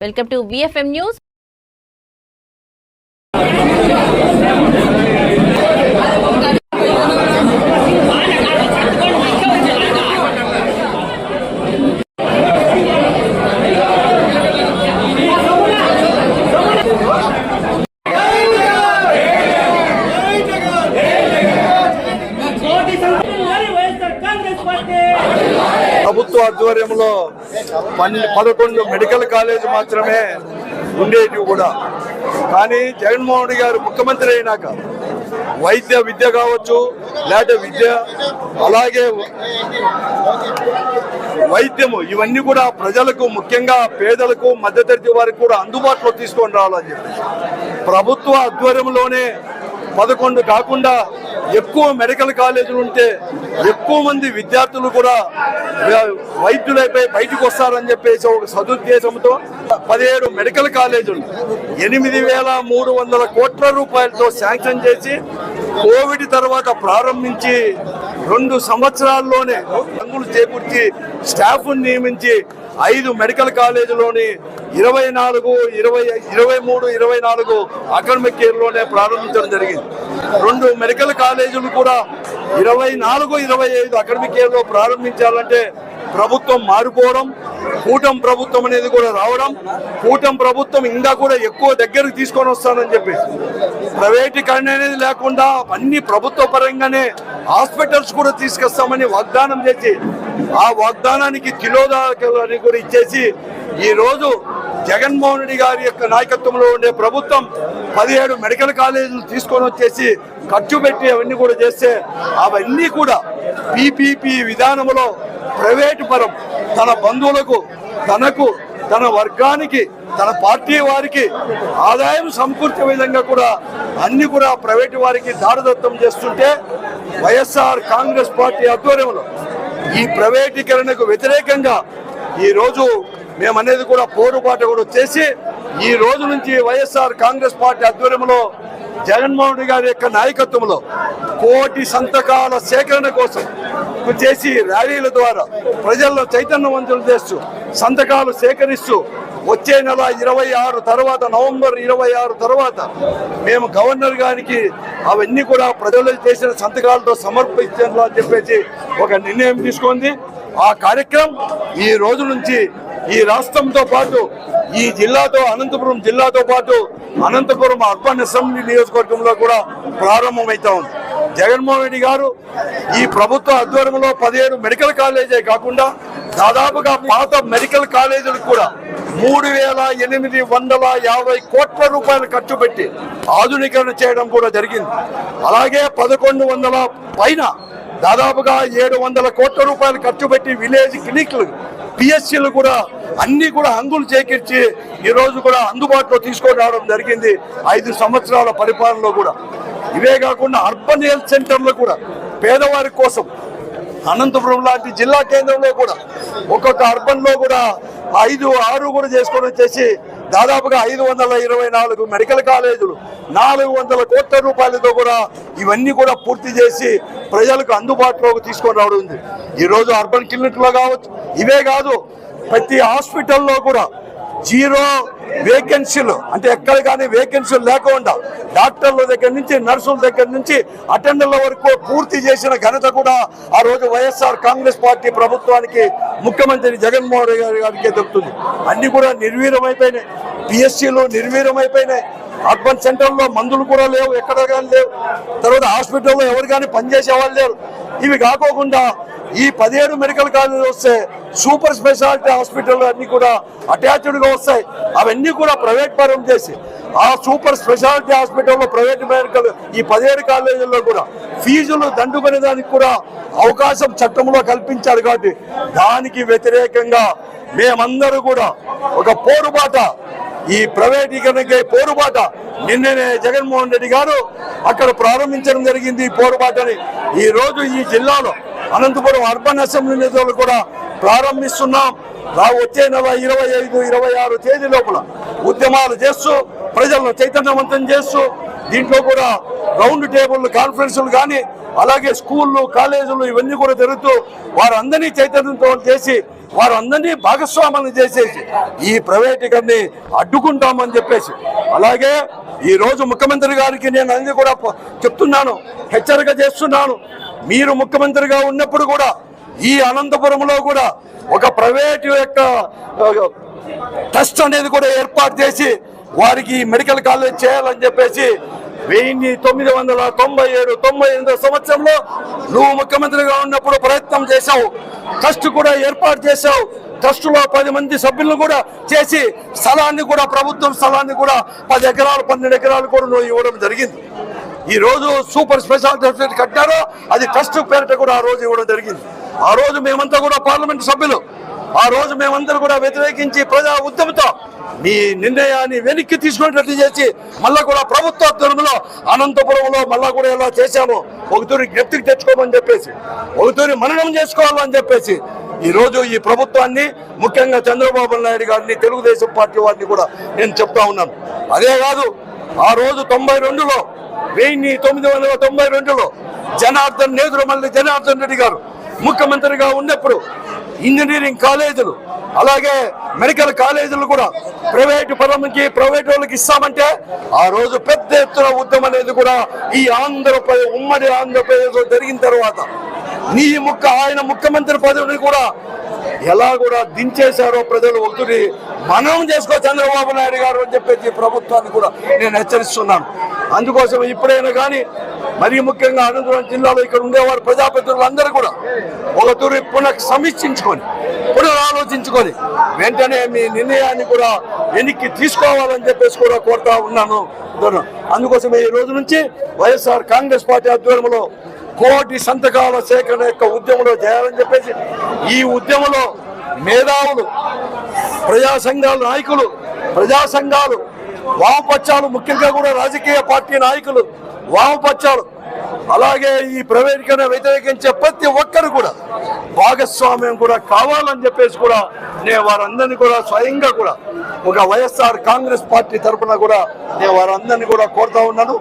Welcome to VFM news Congress party ప్రభుత్వ ఆధ్వర్యంలో పదకొండు మెడికల్ కాలేజ్ మాత్రమే ఉండేవి కూడా. కానీ జగన్మోహన్ రెడ్డి గారు ముఖ్యమంత్రి అయినాక వైద్య విద్య కావచ్చు లేకపోతే విద్య అలాగే వైద్యము ఇవన్నీ కూడా ప్రజలకు ముఖ్యంగా పేదలకు మధ్యతరగతి వారికి కూడా అందుబాటులో తీసుకొని రావాలని చెప్పి ప్రభుత్వ ఆధ్వర్యంలోనే పదకొండు కాకుండా ఎక్కువ మెడికల్ కాలేజీలు ఉంటే ఎక్కువ మంది విద్యార్థులు కూడా వైద్యులైపోయి బయటకు వస్తారని చెప్పేసి ఒక సదుద్దేశంతో పదిహేడు మెడికల్ కాలేజీలు ఎనిమిది వేల మూడు వందల కోట్ల రూపాయలతో శాంక్షన్ చేసి కోవిడ్ తర్వాత ప్రారంభించి రెండు సంవత్సరాల్లోనే రంగులు చేకూర్చి స్టాఫ్ నియమించి ఐదు మెడికల్ కాలేజీలోని ఇరవై నాలుగు ఇరవై ఇరవై మూడు ఇరవై నాలుగు అకాడమిక్ ఇయర్లోనే ప్రారంభించడం జరిగింది. రెండు మెడికల్ కాలేజీలు కూడా ఇరవై నాలుగు ఇరవై ఐదు అకాడమిక్ ఇయర్లో ప్రారంభించాలంటే ప్రభుత్వం మారిపోవడం కూటమి ప్రభుత్వం అనేది కూడా రావడం కూటమి ప్రభుత్వం ఇంకా కూడా ఎక్కువ దగ్గరకు తీసుకొని వస్తానని చెప్పి ప్రైవేటీకరణ అనేది లేకుండా అన్ని ప్రభుత్వ పరంగానే హాస్పిటల్స్ కూడా తీసుకొస్తామని వాగ్దానం చేసి ఆ వాగ్దానానికి కిలోదాని కూడా ఇచ్చేసి ఈరోజు జగన్మోహన్ రెడ్డి గారి యొక్క నాయకత్వంలో ఉండే ప్రభుత్వం పదిహేడు మెడికల్ కాలేజీలు తీసుకొని వచ్చేసి ఖర్చు పెట్టి అవన్నీ కూడా చేస్తే అవన్నీ కూడా పీపీపీ విధానంలో ప్రైవేటు పరం తన బంధువులకు తనకు తన వర్గానికి తన పార్టీ వారికి ఆదాయం సమకూర్చే విధంగా కూడా అన్ని కూడా ప్రైవేటు వారికి దారదత్తం చేస్తుంటే వైఎస్ఆర్ కాంగ్రెస్ పార్టీ ఆధ్వర్యంలో ఈ ప్రైవేటీకరణకు వ్యతిరేకంగా ఈరోజు మేమనేది కూడా పోరుబాట కూడా చేసి ఈ రోజు నుంచి వైఎస్ఆర్ కాంగ్రెస్ పార్టీ ఆధ్వర్యంలో జగన్మోహన్ రెడ్డి గారి యొక్క నాయకత్వంలో కోటి సంతకాల సేకరణ కోసం చేసి ర్యాలీల ద్వారా ప్రజల్లో చైతన్యవంతులు చేస్తూ సంతకాలు సేకరిస్తూ వచ్చే నెల ఇరవై ఆరు తర్వాత నవంబర్ ఇరవై ఆరు తర్వాత మేము గవర్నర్ గారికి అవన్నీ కూడా ప్రజలు చేసిన సంతకాలతో సమర్పించాలని చెప్పేసి ఒక నిర్ణయం తీసుకుంది. ఆ కార్యక్రమం ఈ రోజు నుంచి ఈ రాష్ట్రంతో పాటు ఈ జిల్లాతో అనంతపురం జిల్లాతో పాటు అనంతపురం అర్బన్ అసెంబ్లీ నియోజకవర్గంలో కూడా ప్రారంభమవుతా ఉంది. జగన్మోహన్ రెడ్డి గారు ఈ ప్రభుత్వ ఆధ్వర్యంలో పదిహేడు మెడికల్ కాలేజే కాకుండా దాదాపుగా పాత మెడికల్ కాలేజీలకు కూడా మూడు వేల ఎనిమిది వందల యాభై కోట్ల రూపాయలు ఖర్చు పెట్టి ఆధునీకరణ చేయడం కూడా జరిగింది. అలాగే పదకొండు వందల పైన దాదాపుగా ఏడు వందల కోట్ల రూపాయలు ఖర్చు పెట్టి విలేజ్ క్లినిక్లు పిఎస్సీలు కూడా అన్ని కూడా హంగులు చేకర్చి ఈరోజు కూడా అందుబాటులో తీసుకొని రావడం జరిగింది ఐదు సంవత్సరాల పరిపాలనలో కూడా. ఇవే కాకుండా అర్బన్ హెల్త్ సెంటర్లు కూడా పేదవారి కోసం అనంతపురం లాంటి జిల్లా కేంద్రంలో కూడా ఒక్కొక్క అర్బన్లో కూడా ఐదు ఆరు కూడా చేసుకొని వచ్చేసి దాదాపుగా ఐదు వందల ఇరవై నాలుగు మెడికల్ కాలేజీలు నాలుగు వందల కోట్ల రూపాయలతో కూడా ఇవన్నీ కూడా పూర్తి చేసి ప్రజలకు అందుబాటులోకి తీసుకొని రావడం ఉంది. ఈరోజు అర్బన్ క్లినిక్లో కావచ్చు ఇవే కాదు ప్రతి హాస్పిటల్లో కూడా జీరో వేకెన్సీలు అంటే ఎక్కడ కానీ వేకెన్సీలు లేకుండా డాక్టర్ల దగ్గర నుంచి నర్సుల దగ్గర నుంచి అటెండర్ల వరకు పూర్తి చేసిన ఘనత కూడా ఆ రోజు వైఎస్ఆర్ కాంగ్రెస్ పార్టీ ప్రభుత్వానికి ముఖ్యమంత్రి జగన్మోహన్ రెడ్డి గారి గారికి దొరుకుతుంది అన్ని కూడా నిర్వీర్యమైపోయినాయి. పిఎస్సీలు నిర్వీర్యమైపోయినాయి. అర్బన్ సెంటర్లో మందులు కూడా లేవు ఎక్కడ కానీ లేవు. తర్వాత హాస్పిటల్లో ఎవరు కానీ పనిచేసే వాళ్ళు లేరు. ఇవి కాకోకుండా ఈ పదిహేడు మెడికల్ కాలేజీలు వస్తే సూపర్ స్పెషాలిటీ హాస్పిటల్ అన్ని కూడా అటాచ్డ్గా వస్తాయి. అవన్నీ కూడా ప్రైవేట్ పరం చేసి ఆ సూపర్ స్పెషాలిటీ హాస్పిటల్లో ప్రైవేట్ మెడికల్ ఈ పదిహేడు కాలేజీల్లో కూడా ఫీజులు దండుకునే దానికి కూడా అవకాశం చట్టంలో కల్పించారు కాబట్టి దానికి వ్యతిరేకంగా మేమందరూ కూడా ఒక పోరుబాట ఈ ప్రైవేటీకరణకై పోరుబాట. నిన్ననే జగన్మోహన్ రెడ్డి గారు అక్కడ ప్రారంభించడం జరిగింది ఈ పోరుబాటని. ఈ రోజు ఈ జిల్లాలో అనంతపురం అర్బన్ అసెంబ్లీ నిధులు కూడా ప్రారంభిస్తున్నాం. రా వచ్చే నెల ఇరవై ఐదు ఇరవై ఆరు తేదీ లోపల ఉద్యమాలు చేస్తూ ప్రజలను చైతన్యవంతం చేస్తూ దీంట్లో కూడా రౌండ్ టేబుల్ కాన్ఫరెన్సులు కానీ అలాగే స్కూళ్ళు కాలేజీలు ఇవన్నీ కూడా జరుగుతూ వారందరినీ చైతన్యంతో చేసి వారందరినీ భాగస్వాములను చేసేసి ఈ ప్రైవేటీకరణని అడ్డుకుంటామని చెప్పేసి. అలాగే ఈ రోజు ముఖ్యమంత్రి గారికి నేను అన్ని కూడా చెప్తున్నాను హెచ్చరిక చేస్తున్నాను. మీరు ముఖ్యమంత్రిగా ఉన్నప్పుడు కూడా ఈ అనంతపురంలో కూడా ఒక ప్రైవేటు యొక్క ట్రస్ట్ అనేది కూడా ఏర్పాటు చేసి వారికి మెడికల్ కాలేజ్ చేయాలని చెప్పేసి వెయ్యి తొమ్మిది వందల తొంభై ఏడు తొంభై ఎనిమిదో సంవత్సరంలో నువ్వు ముఖ్యమంత్రిగా ఉన్నప్పుడు ప్రయత్నం చేశావు. ట్రస్ట్ కూడా ఏర్పాటు చేశావు. ట్రస్ట్లో పది మంది సభ్యులను కూడా చేసి స్థలాన్ని కూడా ప్రభుత్వం స్థలాన్ని కూడా పది ఎకరాలు పన్నెండు ఎకరాలు కూడా నువ్వు ఇవ్వడం జరిగింది. ఈ రోజు సూపర్ స్పెషాలిటీ హాస్పిటల్ కట్టారో అది ట్రస్ట్ పేరిట కూడా ఆ రోజు ఇవ్వడం జరిగింది. ఆ రోజు మేమంతా కూడా పార్లమెంట్ సభ్యులు. ఆ రోజు మేమందరూ కూడా వ్యతిరేకించి ప్రజా ఉద్యమంతో మీ నిర్ణయాన్ని వెనక్కి తీసుకునేటట్లు చేసి మళ్ళా కూడా ప్రభుత్వ ఆధ్వర్యంలో అనంతపురంలో మళ్ళా కూడా ఇలా చేశాము. ఒకతూరి జ్ఞప్తికి తెచ్చుకోమని చెప్పేసి ఒకతూరి మననం చేసుకోవాలని చెప్పేసి ఈ రోజు ఈ ప్రభుత్వాన్ని ముఖ్యంగా చంద్రబాబు నాయుడు గారిని తెలుగుదేశం పార్టీ వారిని కూడా నేను చెప్తా ఉన్నాను. అదే కాదు ఆ రోజు తొంభై రెండులో వెయ్యి తొమ్మిది వందల తొంభై రెండులో జనార్దన్ నేదురుమల్లి జనార్దన్ రెడ్డి గారు ముఖ్యమంత్రిగా ఉన్నప్పుడు ఇంజనీరింగ్ కాలేజీలు అలాగే మెడికల్ కాలేజీలు కూడా ప్రైవేటు పరంకి ప్రైవేట్ వాళ్ళకి ఇస్తామంటే ఆ రోజు పెద్ద ఎత్తున ఉద్యమం అనేది కూడా ఈ ఆంధ్రప్రదేశ్ ఉమ్మడి ఆంధ్రప్రదేశ్ జరిగిన తర్వాత నీ ముక్క ఆయన ముఖ్యమంత్రి పదవిని కూడా ఎలా కూడా దించేశారో ప్రజలు ఒకటి మనం చేసుకో చంద్రబాబు నాయుడు గారు అని చెప్పేసి ప్రభుత్వాన్ని కూడా నేను హెచ్చరిస్తున్నాను. అందుకోసం ఇప్పుడైనా కానీ మరీ ముఖ్యంగా అనంతపురం జిల్లాలో ఇక్కడ ఉండేవారు ప్రజాప్రతినిధులు అందరూ కూడా ఒక పునః సమీక్షించుకొని పునరాలోచించుకొని వెంటనే మీ నిర్ణయాన్ని కూడా వెనక్కి తీసుకోవాలని చెప్పేసి కూడా కోరుతా ఉన్నాను. అందుకోసమే ఈ రోజు నుంచి వైఎస్ఆర్ కాంగ్రెస్ పార్టీ ఆధ్వర్యంలో కోటి సంతకాల సేకరణ యొక్క ఉద్యమంలో చేయాలని చెప్పేసి ఈ ఉద్యమంలో మేధావులు ప్రజా సంఘాల నాయకులు ప్రజా సంఘాలు వామపక్షాలు ముఖ్యంగా కూడా రాజకీయ పార్టీ నాయకులు వామపక్షాలు అలాగే ఈ ప్రైవేటీకరణ వ్యతిరేకించే ప్రతి ఒక్కరు కూడా భాగస్వామ్యం కూడా కావాలని చెప్పేసి కూడా నేను వారందరినీ కూడా స్వయంగా కూడా ఒక వైఎస్ఆర్ కాంగ్రెస్ పార్టీ తరఫున కూడా నేను వారందరినీ కూడా కోరుతా ఉన్నాను.